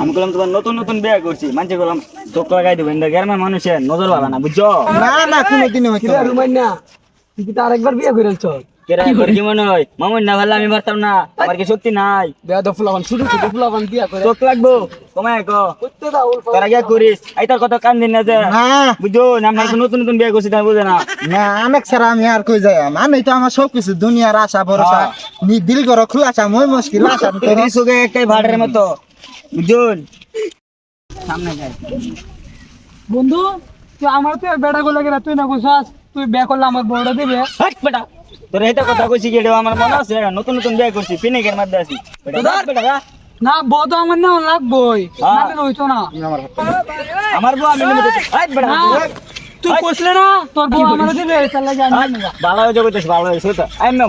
আমি বললাম তোমার নতুন নতুন বিয়ে করছি। মানুষ বললাম চোখ লাগাই দেবেন গ্রামের মানুষের নজর পাবে না বুঝছ? না না কোনোদিনই হইতো না। রুমাই না তুই কি তার একবার বিয়ে করে চল কেরা তোর কি মনে হয়? মামুন না ভালো আমি পারতাম না আমার কি শক্তি নাই? বিয়া তো শুধু শুধু ফুলাবান বিয়া করে। চোখ লাগবো? কো তোরা গিয়া করিস। এই তোর কত কান দিন না যে। না। আমরা নতুন নতুন বিয়ে করছি তাই বুঝে না। না অনেক ছাড়া আমি আর কই যাই আমি তো আমার সব কিছু দুনিয়ার আশা ভরসা হ্যাঁ। নি দিল করো খুলাসা মই মুশকিল আশা তোর সুগে একটাই ভাড়ের মতো। বুঝুন। সামনে যাই। বন্ধু তুই আমার তো বেটা গুলো গেলে তুই না বুঝাস তুই বিয়ে করলে আমার বউটা দিবে। হাট বেটা। তোর এটা কথা কইছি এটা আমার মনে আছে নতুন নতুন বিয়ে করছি পিনিকের মধ্যে আছি। বেটা যা। না বউ তো আমার না লাগবই। হ্যাঁ। না আমার বউ। আমি তুই কইছিলে না তোর বউ আমার দিবে হাট, নিবো। ভালো হয়ে যাবে ভালো হয়েছে তো I know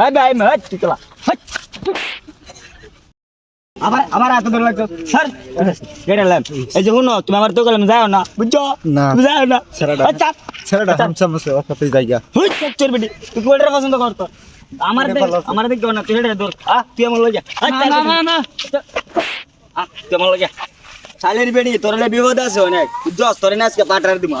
I know I know হাট তুই চলা হাট আবার আবার লাগতো স্যার গেড়ে লাম এই যে শুনো তুমি আমার তো যাও না বুঝছ? না। যাও না। ছেড়েটা। আচ্ছা। ছেলেটা হামসাম আছে ওখানে জায়গা হুই চোর বেটি তুই কোনটা পছন্দ করতো আমার দেখ আমার দেখ না তুই হেডে দূর আ তুই আমার লগে না না না না। আ তুই আমার লগে শালের বেটি তোর লে বিপদ আছে অনেক। জস তোরে না আজকে পাটার দিমা।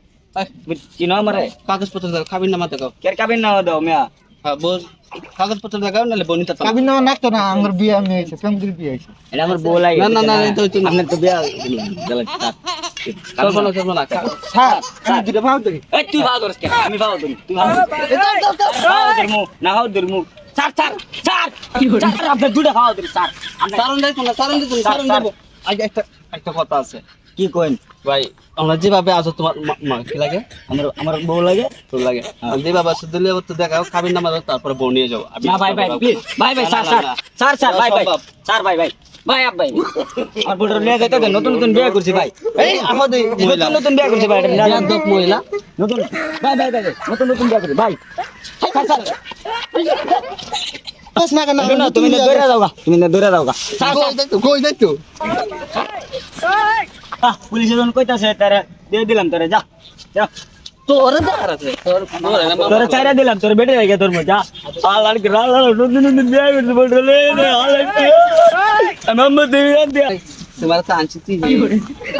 চিনো আমারে কাগজপত্র দাও খাবির নামা দেখাও নামা দাও নামা নাকতো না আমার বিয়ে আমি হইছে আমার বউ লাগে না না না তো তুমি আপনি তো বিয়ে আমি একটা কথা আছে। কি কইন? ভাই আমরা যেভাবে আছো তোমার কি লাগে? আমার আমার বউ লাগে তোর লাগে। যেভাবে আছো দিলে তো দেখাও খাবি না মারো তারপরে বউ নিয়ে যাও। আমি না ভাই ভাই প্লিজ ভাই ভাই স্যার স্যার স্যার স্যার ভাই ভাই স্যার ভাই ভাই ভাই আপ ভাই আমার বউটার লিয়ে যাইতে দে, নতুন নতুন বিয়ে করছি ভাই। এই আমাদের নতুন নতুন বিয়ে করছি ভাই এটা যান। মহিলা। নতুন ভাই ভাই ভাই নতুন নতুন বিয়ে করছি ভাই। Sir sir. না, তুমি না দৌড়ে যাও তুমি না দৌড়ে গা কই যাইতো? আহ, পুলিশে যখন কইতাছে তারে দিয়ে দিলাম তোরে যা যা তোর দাঁড় আছে তোর তোর তোরে চাইরা দিলাম তোর বেটে তোর মজা আল আর গ্রাল আর নতুন নতুন বিয়ে করতে বললে রে আল আমি আম্মা দেবি দিয়া তোমার তো আনছি তুই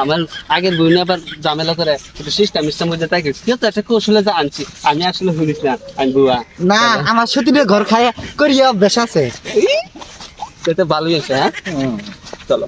আমার আগের বই আবার ঝামেলা করে সিস্টেম সিস্টেম বুঝে তাই কেউ তো একটা কৌশলে যা আনছি আমি আসলে শুনিস না আমি বুয়া না আমার সতীনে ঘর খায় করিয়া অভ্যাস আছে ভালোই আছে হ্যাঁ চলো